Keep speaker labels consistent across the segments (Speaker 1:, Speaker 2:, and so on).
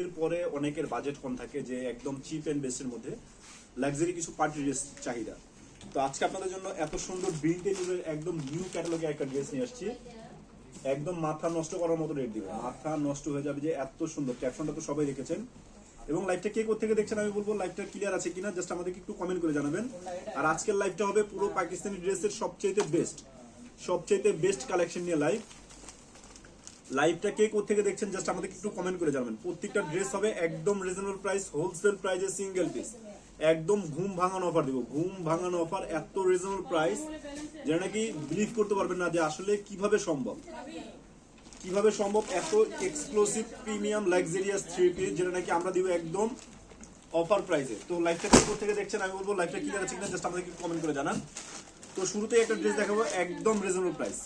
Speaker 1: এর পরে অনেকের বাজেট কম থাকে যে একদম চিপ অ্যান্ড বেস্টের মধ্যে। লাক্সারি কিছু পার্টি ড্রেস চাহিদা। তো আজকে আপনাদের জন্য এত সুন্দর ভিন্টেজের একদম নিউ ক্যাটালগে একটা ড্রেস নিয়ে আসছি। একদম মাথা নষ্ট করার মতো রেট দিবে। মাথা নষ্ট হয়ে যাবে যে এত সুন্দর। ক্যাপশনটা তো সবাই রেখেছেন এবং লাইভটা কে থেকে দেখছেন আমি বলব লাইভটা ক্লিয়ার আছে কিনা জাস্ট আমাদেরকে একটু কমেন্ট করে জানাবেন। আর আজকের লাইভটা হবে পুরো পাকিস্তানি ড্রেসের সবচেয়ে বেস্ট সবচেয়ে বেস্ট কালেকশন নিয়ে লাইভ লাইভটা কে থেকে দেখছেন? জাস্ট আমাদেরকে একটু কমেন্ট করে জানাবেন। প্রত্যেকটা ড্রেস হবে একদম রিজনেবল প্রাইস হোলসেল প্রাইসে সিঙ্গেল পিস একদম ঘুম ভাঙানো অফার দিব। ঘুম ভাঙানো অফার এত রিজনেবল প্রাইস যেটা নাকি বিলিভ করতে পারবেন না যে আসলে কীভাবে সম্ভব। কীভাবে সম্ভব? এত exclusive premium luxurious three piece যেটা নাকি আমরা দিব একদম অফার প্রাইসে তো লাইভটা কোথা থেকে দেখছেন? আমি বলব লাইভটা কি আছে কিনা? জাস্ট আমাদেরকে কমেন্ট করে জানান। তো শুরুতেই একটা ড্রেস দেখাবো, একদম রিজনেবল প্রাইস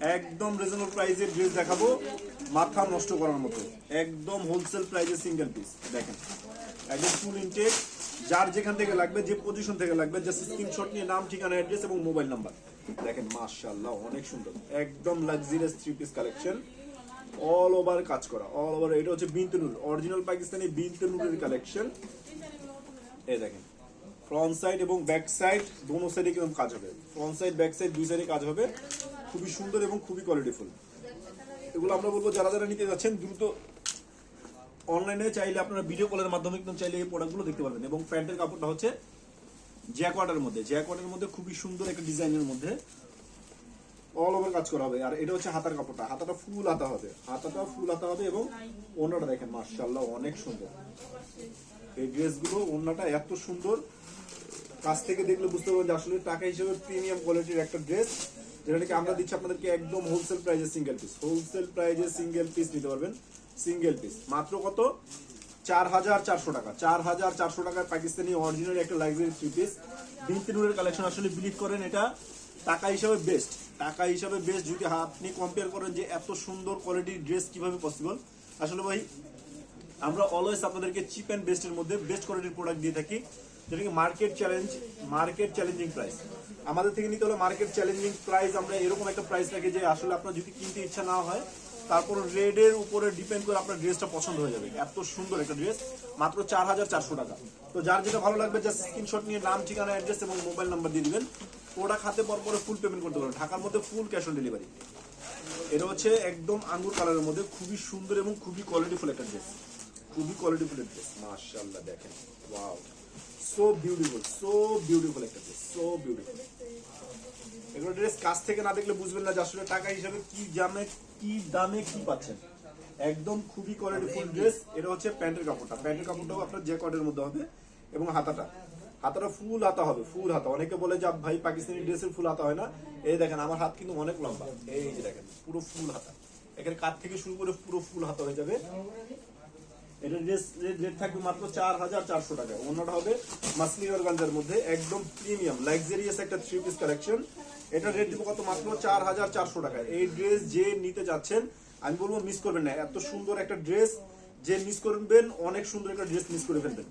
Speaker 1: একদম রিজনেবল প্রাইসে ড্রেস দেখাবো, মাথা নষ্ট করার মতো। একদম হোলসেল প্রাইসে সিঙ্গেল পিস দেখেন। একদম ফুল ইনটেক যার যেখান থেকে লাগবে, যে পজিশন থেকে লাগবে জাস্ট স্ক্রিনশট নিয়ে নাম, ঠিকানা অ্যাড্রেস এবং মোবাইল নাম্বার দেখেন, মাশাআল্লাহ, অনেক সুন্দর। একদম luxurious three piece collection all over কাজ করা অল ওভার এটা হচ্ছে বিনতেনুর অরিজিনাল পাকিস্তানি বিনতেনুরের কালেকশন এই দেখেন ফ্রন্ট সাইড এবং ব্যাক সাইড দোনো সাইডে কীরকম কাজ হবে? ফ্রন্ট সাইড ব্যাক সাইড দুই সাইডে কাজ হবে। খুবই সুন্দর এবং খুবই কোয়ালিটিফুল এগুলো আমরা বলব, যারা যারা নিতে যাচ্ছেন, দ্রুত অনলাইনে চাইলে আপনারা ভিডিও কলের মাধ্যমে কিন্তু চাইলে এই প্রোডাক্টগুলো দেখতে পারবেন। এবং প্যান্টের কাপড়টা হচ্ছে জ্যাকওয়ার্ডের মধ্যে। জ্যাকওয়ার্ডের মধ্যে খুবই সুন্দর একটা ডিজাইনের মধ্যে অল ওভার কাজ করা হবে। আর এটা হচ্ছে হাতার কাপড়টা। হাতাটা ফুল হাতা হবে। হাতাটা ফুল হাতা হবে এবং ওনাটা দেখেন মার্শাল্লাহ অনেক সুন্দর। এই ড্রেসগুলো ওনাটা এত সুন্দর। কাছ থেকে দেখলে বুঝতে পারবেন যে আসলে টাকা হিসেবে প্রিমিয়াম কোয়ালিটির একটা ড্রেস। যেটা নাকি আমরা দিচ্ছি আপনাদেরকে একদম হোলসেল প্রাইজে সিঙ্গেল পিস হোলসেল প্রাইজে সিঙ্গেল পিস নিতে পারবেন। সিঙ্গেল পিস মাত্র কত? চার হাজার চারশো টাকা। চার হাজার চারশো টাকায় পাকিস্তানি অরিজিনাল একটা লাক্সারি থ্রি পিস বিনতিনুরের কালেকশন আসলে বিলিভ করেন, এটা টাকা হিসাবে বেস্ট টাকা হিসাবে বেস্ট যদি আপনি কম্পেয়ার করেন যে এত সুন্দর কোয়ালিটির ড্রেস কীভাবে পসিবল আসলে ভাই, আমরা অলওয়েজ আপনাদেরকে চিপ অ্যান্ড বেস্টের মধ্যে বেস্ট কোয়ালিটির প্রোডাক্ট দিয়ে থাকি। যেটাকে market challenge market challenging price আমাদের থেকে নিতে হলে মার্কেট চ্যালেঞ্জিং প্রাইস আমরা এরকম একটা প্রাইস রাখি যে আসলে আপনার যদি কিনতে ইচ্ছা না হয়, তারপর রেডের উপরে ডিপেন্ড করে আপনার ড্রেসটা পছন্দ হয়ে যাবে। এত সুন্দর একটা ড্রেস মাত্র চার হাজার চারশো টাকা। তো যার যেটা ভালো লাগবে জাস্ট স্ক্রিনশট নিয়ে নাম, ঠিকানা অ্যাড্রেস এবং মোবাইল নাম্বার দিয়ে দিবেন। প্রোডাক্ট হাতে পর পরে ফুল পেমেন্ট করতে পারবেন। ঢাকার মধ্যে ফুল ক্যাশ অন ডেলিভারি এটা হচ্ছে একদম আঙ্গুর কালারের মধ্যে খুবই সুন্দর এবং খুবই কোয়ালিটিফুল একটা ড্রেস খুবই কোয়ালিটিফুল ড্রেস মাশাআল্লাহ, দেখেন। Wow so beautiful so beautiful একটা ড্রেস সো বিউটিফুল এগুলো ড্রেস কাছ থেকে না দেখলে বুঝবেন না যে আসলে টাকা হিসাবে কি দামে কি দামে কি পাচ্ছেন। একদম খুবই কোয়ালিটিফুল ড্রেস এটা হচ্ছে প্যান্টের কাপড়টা। প্যান্টের কাপড়টাও আপনার যে কটের মধ্যে হবে এবং হাতাটা। হাতাটা ফুল হাতা হবে ফুল হাতা। অনেকে বলে যে ভাই, পাকিস্তানি ড্রেসের ফুল হাতা হয় না। এই দেখেন, আমার হাত কিন্তু অনেক লম্বা। এই যে দেখেন, পুরো ফুল হাতা। এখানে কাত থেকে শুরু করে পুরো ফুল হাতা হয়ে যাবে। আমি বলব মিস করবেন না। এত সুন্দর একটা ড্রেস যে মিস করবেন, অনেক সুন্দর একটা ড্রেস মিস করে ফেলবেন।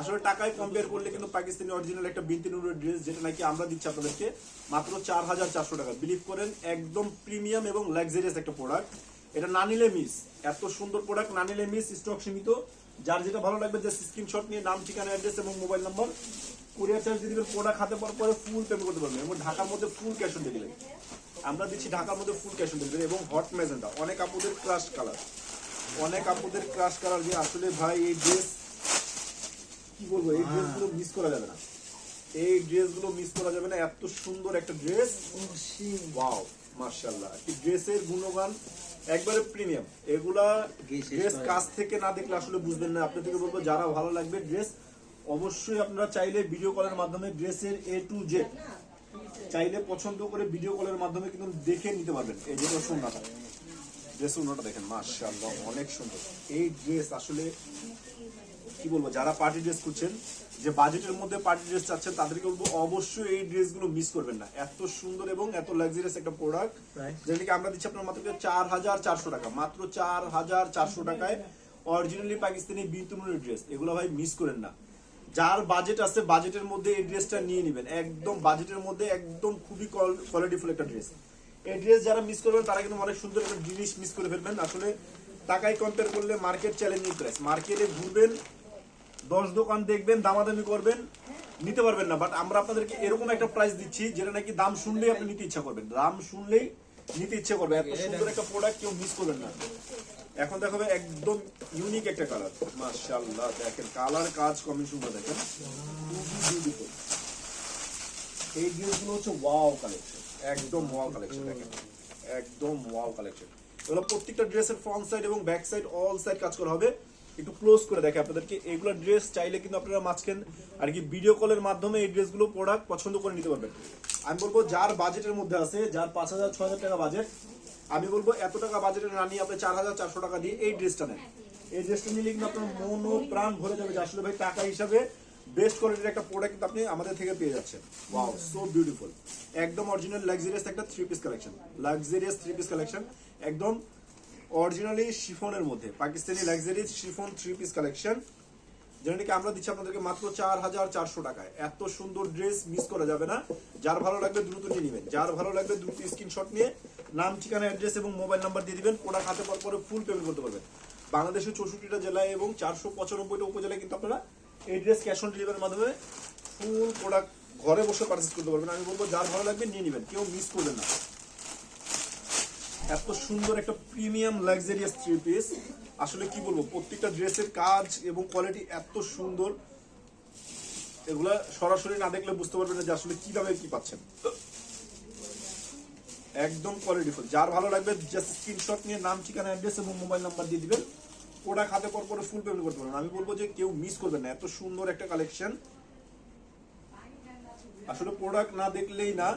Speaker 1: আসলে টাকায় কম্পেয়ার করলে কিন্তু পাকিস্তানি অরিজিনাল একটা বিনতি ড্রেস যেটা নাকি আমরা দিচ্ছি আপনাদেরকে, মাত্র চার হাজার চারশো টাকা। বিলিভ করেন, একদম প্রিমিয়াম এবং লাক্সারিয়াস একটা প্রোডাক্ট এটা না নিলে মিস এত সুন্দর প্রোডাক্ট না নিলে মিস স্টক সীমিত। যার যেটা ভালো লাগবে যে স্ক্রিনশট নিয়ে নাম ঠিকানা অ্যাড্রেস এবং মোবাইল নাম্বার কুরিয়ার চার্জ দিয়ে দিবেন প্রোডাক্ট হাতে পর পরে ফুল পেমেন্ট করতে পারবেন। এবং ঢাকার মধ্যে ফুল ক্যাশ অন ডেলিভারি আমরা দিচ্ছি ঢাকার মধ্যে ফুল ক্যাশ অন ডেলিভারি এবং হট ম্যাজেন্টা অনেক আপুদের ক্রাশ কালার অনেক আপুদের ক্রাশ কালার যে আসলে ভাই এই ড্রেস কি বলব এই ড্রেসগুলো মিস করা যাবে না। এই ড্রেসগুলো মিস করা যাবে না। এত সুন্দর একটা ড্রেস ওয়াও মার্শাল্লাহ এই ড্রেসের গুণগান একবারে প্রিমিয়াম। এগুলা ড্রেস কাছ থেকে না দেখলে আসলে বুঝবেন না। আপনাদেরকে বলব যারা ভালো লাগবে ড্রেস অবশ্যই আপনারা চাইলে ভিডিও কলের মাধ্যমে ড্রেসের এ টু জেড চাইলে পছন্দ করে ভিডিও কলের মাধ্যমে কিন্তু দেখে নিতে পারবেন। এই যেটা সুন্নাটা ড্রেস উন্নটা দেখেন মার্শাল্লাহ অনেক সুন্দর। এই ড্রেস আসলে কি বলব যারা পার্টি ড্রেস খুঁজছেন যে বাজেটের মধ্যে পার্টি ড্রেস চাচ্ছেন তাদেরকে বলব অবশ্যই এই ড্রেসগুলো মিস করবেন না। এত সুন্দর এবং এত লাক্সারিয়াস একটা প্রোডাক্ট যেটাকে আমরা দিচ্ছি আপনার মাত্র চার হাজার চারশো টাকা। মাত্র চার হাজার চারশো টাকায় অরিজিনালি পাকিস্তানি বিতুনের ড্রেস এগুলো ভাই মিস করেন না। যার বাজেট আছে বাজেটের মধ্যে এই ড্রেসটা নিয়ে নেবেন। একদম বাজেটের মধ্যে একদম খুবই কোয়ালিটিফুল একটা ড্রেস এই ড্রেস যারা মিস করবেন তারা কিন্তু অনেক সুন্দর একটা জিনিস মিস করে ফেলবেন। আসলে টাকায় কম্পেয়ার করলে মার্কেট চ্যালেঞ্জিং প্রাইস মার্কেটে ঘুরবেন দশ দোকান দেখবেন, দামাদামি করবেন, নিতে পারবেন না। বাট আমরা আপনাদেরকে এরকম একটা প্রাইস দিচ্ছি, যেটা নাকি দাম শুনলেই আপনি নিতে ইচ্ছা করবেন। দাম শুনলেই নিতে ইচ্ছা করবে এত সুন্দর একটা প্রোডাক্ট কেউ মিস করবেন না। এখন দেখাবে একদম ইউনিক একটা কালার মাশাআল্লাহ, দেখেন কালার কাজ কম্বিনেশন দেখেন। খুবই বিউটিফুল এই ড্রেসগুলো হচ্ছে ওয়াও কালেকশন একদম ওয়াও কালেকশন দেখেন। একদম ওয়াও কালেকশন এগুলো প্রত্যেকটা ড্রেসের ফ্রন্ট সাইড এবং ব্যাক সাইড অল সাইড কাজ করা হবে। একটু ক্লোজ করে দেখে আপনাদেরকে। এগুলো ড্রেস চাইলে কিন্তু আপনারা মাঝখান আর কি ভিডিও কলের মাধ্যমে এই ড্রেসগুলো প্রোডাক্ট পছন্দ করে নিতে পারবেন। আমি বলব যার বাজেটের মধ্যে আছে, যার পাঁচ হাজার ছ হাজার টাকা বাজেট আমি বলব এত টাকা বাজেটে না নিয়ে আপনি চার হাজার, চারশো টাকা দিয়ে এই ড্রেসটা নেন। এই ড্রেসটা নিলে কিন্তু আপনার মন ও প্রাণ ভরে যাবে যে আসলে ভাই টাকা হিসাবে বেস্ট কোয়ালিটির একটা প্রোডাক্ট কিন্তু আপনি আমাদের থেকে পেয়ে যাচ্ছেন। ওয়াও সো বিউটিফুল একদম অরিজিনাল লাক্সারিয়াস একটা three piece collection luxurious three piece collection একদম অরিজিনালি শিফনের মধ্যে Pakistani luxurious chiffon three piece collection যেটা নাকি আমরা দিচ্ছি আপনাদেরকে মাত্র চার হাজার চারশো টাকায়। এত সুন্দর ড্রেস মিস করা যাবে না। যার ভালো লাগবে দ্রুত নিয়ে নেবেন। যার ভালো লাগবে দ্রুত স্ক্রিনশট নিয়ে নাম, ঠিকানা অ্যাড্রেস এবং মোবাইল নাম্বার দিয়ে দিবেন। প্রোডাক্ট হাতে পাওয়ার পরে ফুল পেমেন্ট করতে পারবেন। বাংলাদেশের চৌষট্টিটা জেলায় এবং চারশো পঁচানব্বইটা উপজেলায় কিন্তু আপনারা এই ড্রেস ক্যাশ অন ডেলিভারির মাধ্যমে ফুল প্রোডাক্ট ঘরে বসে পারচেস করতে পারবেন। আমি বলব, যার ভালো লাগবে নিয়ে নেবেন। কেউ মিস করবেন না। এত সুন্দর একটা প্রিমিয়াম লাক্সারিয়াস থ্রি পিস। আসলে কি বলব, প্রত্যেকটা ড্রেসের কাজ এবং কোয়ালিটি এত সুন্দর। এগুলা সরাসরি না দেখলে বুঝতে পারবেন না যে আসলে কীভাবে কি পাচ্ছেন। একদম কোয়ালিটিফুল যার ভালো লাগবে জাস্ট স্ক্রিনশট নিয়ে নাম, ঠিকানা অ্যাড্রেস এবং মোবাইল নাম্বার দিয়ে দিবেন। প্রোডাক্ট খাতে পর পরে ফুল পেমেন্ট করতে পারবেন। আমি বলব যে কেউ মিস করবেন না। এত সুন্দর একটা কালেকশন আসলে প্রোডাক্ট না দেখলেই না,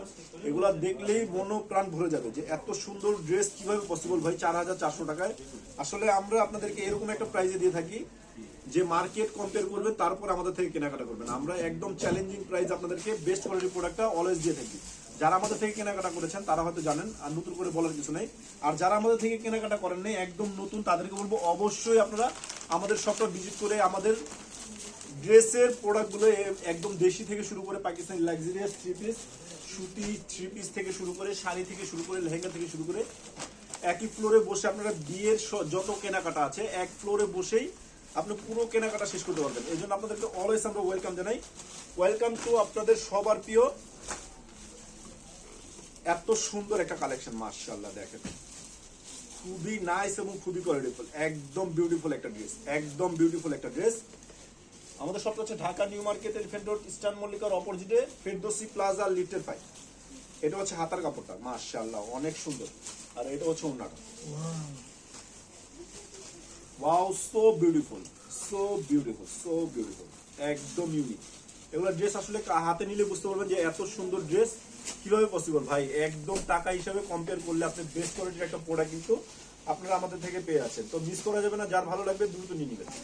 Speaker 1: এগুলা দেখলেই মনো প্রাণ ভরে যাবে যে এত সুন্দর ড্রেস কীভাবে পসিবল ভাই? চার হাজার চারশো টাকায়। আসলে আমরা আপনাদেরকে এরকম একটা প্রাইজে দিয়ে থাকি, যে মার্কেট কম্পেয়ার করবে, তারপর আমাদের থেকে কেনাকাটা করবেন। আমরা একদম চ্যালেঞ্জিং প্রাইস আপনাদেরকে বেস্ট কোয়ালিটির প্রোডাক্টটা অলওয়েজ দিয়ে থাকি। যারা আমাদের থেকে কেনাকাটা করেছেন, তারা হয়তো জানেন, আর নতুন করে বলার কিছু নেই। আর যারা আমাদের থেকে কেনাকাটা করেন নাই, একদম নতুন, তাদেরকে বলব অবশ্যই আপনারা আমাদের সবটা ভিজিট করে আমাদের ড্রেসের প্রোডাক্টগুলো একদম দেশি থেকে শুরু করে পাকিস্তানি লাক্সারিয়াস থ্রি পিস সুতি থ্রি পিস থেকে শুরু করে, শাড়ি থেকে শুরু করে, লেহেঙ্গা থেকে শুরু করে, একই ফ্লোরে বসে আপনারা বিয়ের যত কেনাকাটা আছে, এক ফ্লোরে বসেই আপনি পুরো কেনাকাটা শেষ করতে পারবেন। এই জন্য আপনাদেরকে অলওয়েজ আমরা ওয়েলকাম জানাই। ওয়েলকাম টু আপনাদের সবার প্রিয়, এত সুন্দর একটা কালেকশন মার্শাল্লাহ দেখেন। খুবই নাইস এবং খুবই কোয়ালিটিফুল একদম বিউটিফুল একটা ড্রেস একদম বিউটিফুল একটা ড্রেস আমাদের সবটা হচ্ছে Dhaka new market elephant road eastern মল্লিকার অপোজিটে ফেরদোসি প্লাজা লিফটের পাই। এটা হচ্ছে হাতার কাপড়টা, মাশাআল্লাহ, অনেক সুন্দর। আর এটা হচ্ছে ওন্নাটা wow so beautiful so beautiful so beautiful একদম ইউনিক এগুলো ড্রেস আসলে হাতে নিলে বুঝতে পারবেন যে এত সুন্দর ড্রেস কীভাবে পসিবল ভাই, একদম টাকা হিসাবে কম্পেয়ার করলে আপনি বেস্ট কোয়ালিটির একটা প্রোডাক্ট কিন্তু আপনারা আমাদের থেকে পেয়ে আছেন তো মিস করা যাবে না, যার ভালো লাগবে দ্রুত নিয়ে নেবেন।